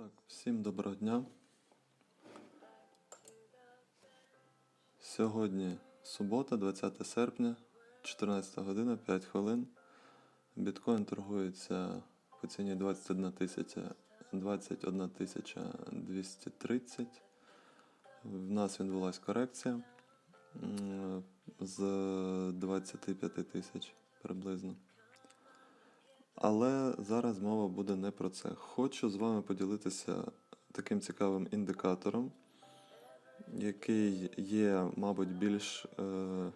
Так, всім доброго дня. Сьогодні субота, 20 серпня, 14 година, 5 хвилин. Біткоін торгується по ціні 21 тисяча 21 230. В нас відбулась корекція з 25 тисяч приблизно. Але зараз мова буде не про це. Хочу з вами поділитися таким цікавим індикатором, який є, мабуть, більш е,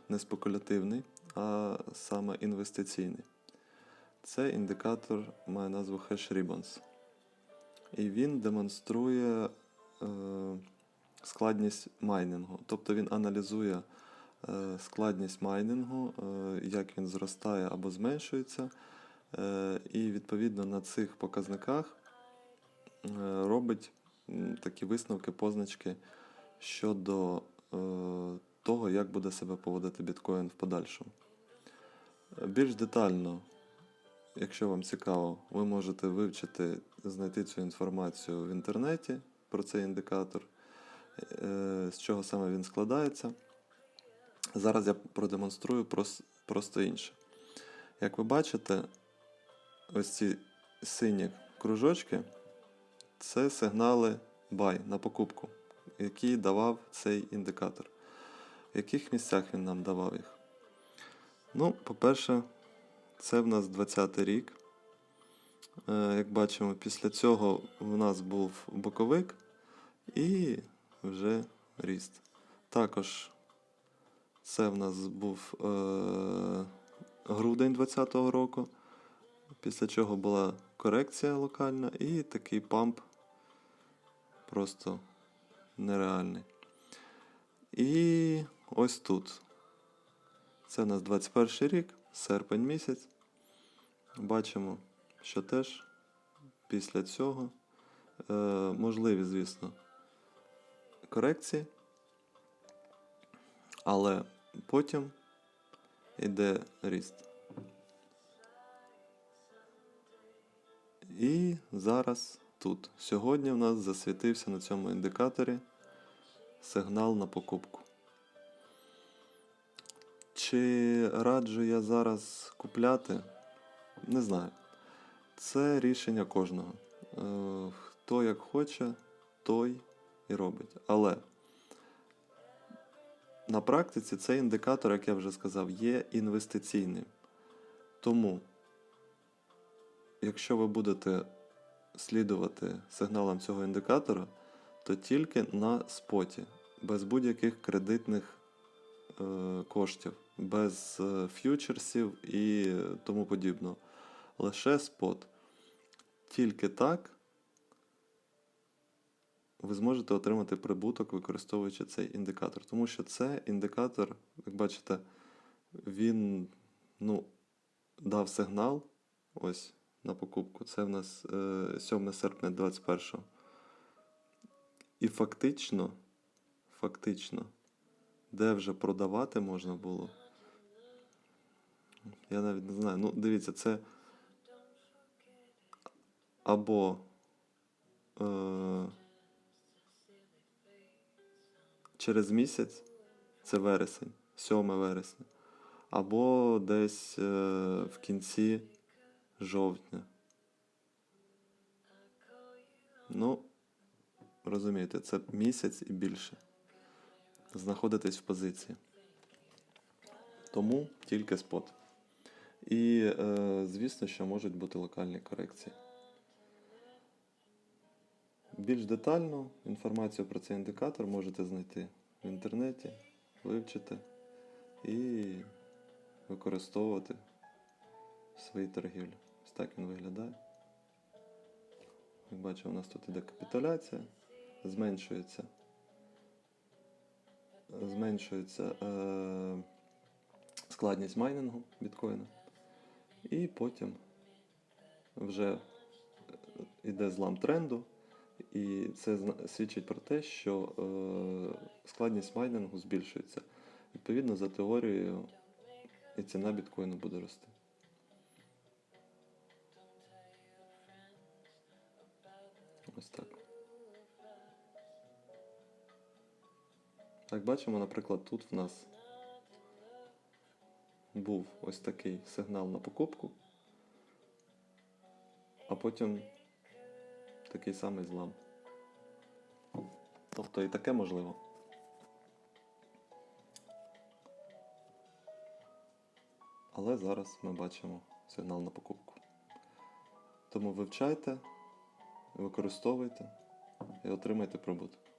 не спекулятивний, а саме інвестиційний. Цей індикатор має назву Hash Ribbons. І він демонструє е, складність майнінгу. Тобто він аналізує е, складність майнінгу, е, як він зростає або зменшується. Е, І відповідно на цих показниках е, робить такі висновки, позначки щодо е, того, як буде себе поводити біткоін в подальшому. Більш детально, якщо вам цікаво, ви можете вивчити, знайти цю інформацію в інтернеті про цей індикатор, з чого саме він складається. Зараз я продемонструю просто інше. Як ви бачите, ось ці сині кружочки це сигнали buy на покупку, які давав цей індикатор. В яких місцях він нам давав їх? Ну, по-перше, це в нас 20 й рік. Е, Як бачимо, після цього в нас був боковик і вже ріст. Також це в нас був е, грудень 2020 року після чого була корекція локальна і такий памп просто нереальний. І ось тут. Це у нас 21 рік, серпень місяць. Бачимо, що теж після цього е, можливі, звісно, корекції, але потім йде ріст. І зараз тут. Сьогодні в нас засвітився на цьому індикаторі сигнал на покупку. Чи раджу я зараз купляти? Не знаю. Це рішення кожного. Е, Хто як хоче, той і робить. Але на практиці цей індикатор, як я вже сказав, є інвестиційним. Тому якщо ви будете слідувати сигналам цього індикатора, то тільки на споті, без будь-яких кредитних е, коштів, без е, ф'ючерсів і тому подібного. Лише спот. Тільки так ви зможете отримати прибуток, використовуючи цей індикатор. Тому що це індикатор, як бачите, він ну, дав сигнал. Ось на покупку. Це в нас е, 7 серпня 21 І фактично, фактично, де вже продавати можна було. Я навіть не знаю. Ну, дивіться, це або е, через місяць, це вересень, 7 вересня, або десь е, в кінці жовтня. Ну, розумієте, це місяць і більше. Знаходитесь в позиції. Тому тільки спот. І, е, звісно, що можуть бути локальні корекції. Більш детально інформацію про цей індикатор можете знайти в інтернеті, вивчити і використовувати в своїй торгівлі. Так він виглядає. Як бачимо, у нас тут іде капітуляція, зменшується. Зменшується е, складність майнінгу біткоїна. І потім вже йде злам тренду, і це свідчить про те, що е, складність майнінгу збільшується. Відповідно, за теорією, і ціна біткоїну буде рости. Так, бачимо, наприклад, тут в нас був ось такий сигнал на покупку, а потім такий самий злам. Тобто і таке можливо. Але зараз ми бачимо сигнал на покупку. Тому вивчайте, використовуйте і отримайте прибуток.